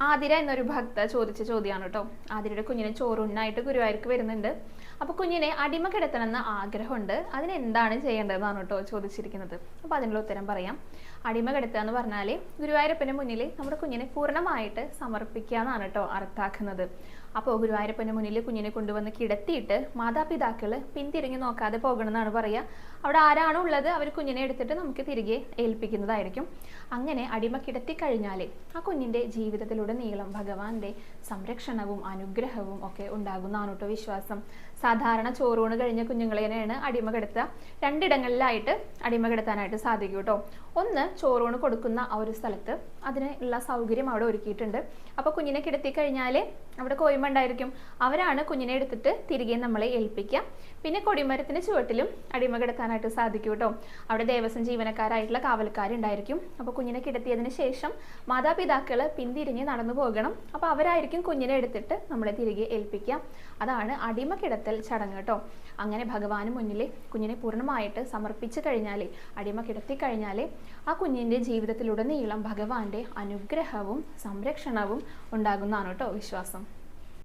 ആതിര എന്നൊരു ഭക്ത ചോദിച്ച ചോദ്യമാണ് കേട്ടോ. ആതിരയുടെ കുഞ്ഞിനെ ചോറുണ്ണായിട്ട് ഗുരുവായൂർക്ക് വരുന്നുണ്ട്. അപ്പോൾ കുഞ്ഞിനെ അടിമ കിടത്തണമെന്ന് ആഗ്രഹമുണ്ട്. അതിനെന്താണ് ചെയ്യേണ്ടതെന്നാണ് കേട്ടോ ചോദിച്ചിരിക്കുന്നത്. അപ്പോൾ അതിനുള്ള ഉത്തരം പറയാം. അടിമ കിടത്തുക എന്ന് പറഞ്ഞാൽ ഗുരുവായൂരപ്പന് മുന്നിൽ നമ്മുടെ കുഞ്ഞിനെ പൂർണമായിട്ട് സമർപ്പിക്കുക എന്നാണ് കേട്ടോ അർത്ഥാക്കുന്നത് അപ്പോൾ ഗുരുവായൂരപ്പന് മുന്നിൽ കുഞ്ഞിനെ കൊണ്ടുവന്ന് കിടത്തിയിട്ട് മാതാപിതാക്കൾ പിന്തിരിഞ്ഞു നോക്കാതെ പോകണമെന്നാണ് പറയുക. അവിടെ ആരാണോ ഉള്ളത് അവർ കുഞ്ഞിനെ എടുത്തിട്ട് നമുക്ക് തിരികെ ഏൽപ്പിക്കുന്നതായിരിക്കും. അങ്ങനെ അടിമ കിടത്തി കഴിഞ്ഞാൽ ആ കുഞ്ഞിന്റെ ജീവിതത്തിലൂടെ നീളം ഭഗവാന്റെ സംരക്ഷണവും അനുഗ്രഹവും ഒക്കെ ഉണ്ടാകുന്നതാണ് കേട്ടോ വിശ്വാസം. സാധാരണ ചോറൂണ് കഴിഞ്ഞ കുഞ്ഞുങ്ങളെയാണ് അടിമ കിടത്തുക. രണ്ടിടങ്ങളിലായിട്ട് അടിമ കിടത്താനായിട്ട് സാധിക്കും കേട്ടോ. ഒന്ന് ചോറൂണ് കൊടുക്കുന്ന ആ ഒരു സ്ഥലത്ത് അതിനുള്ള സൗകര്യം അവിടെ ഒരുക്കിയിട്ടുണ്ട്. അപ്പോൾ കുഞ്ഞിനെ കിടത്തി കഴിഞ്ഞാൽ അവിടെ കോയ്മ ഉണ്ടായിരിക്കും. അവരാണ് കുഞ്ഞിനെ എടുത്തിട്ട് തിരികെ നമ്മളെ ഏൽപ്പിക്കുക. പിന്നെ കൊടിമരത്തിന് ചുവട്ടിലും അടിമ കിടത്താനായിട്ട് സാധിക്കും കേട്ടോ. അവിടെ ദേവസ്വം ജീവനക്കാരായിട്ടുള്ള കാവൽക്കാരുണ്ടായിരിക്കും. അപ്പോൾ കുഞ്ഞിനെ കിടത്തിയതിന് ശേഷം മാതാപിതാക്കൾ പിന്തിരിഞ്ഞ് നടന്നു പോകണം. അപ്പോൾ അവരായിരിക്കും കുഞ്ഞിനെ എടുത്തിട്ട് നമ്മളെ തിരികെ ഏൽപ്പിക്കുക. അതാണ് അടിമ കിടത്തൽ ചടങ്ങ് കേട്ടോ. അങ്ങനെ ഭഗവാന് മുന്നിൽ കുഞ്ഞിനെ പൂർണമായിട്ട് സമർപ്പിച്ചു കഴിഞ്ഞാൽ അടിമ കിടത്തി കഴിഞ്ഞാൽ ആ കുഞ്ഞിന്റെ ജീവിതത്തിലുടനീളം ഭഗവാന്റെ അനുഗ്രഹവും സംരക്ഷണവും ഉണ്ടാകുന്നതാണ് കേട്ടോ വിശ്വാസം.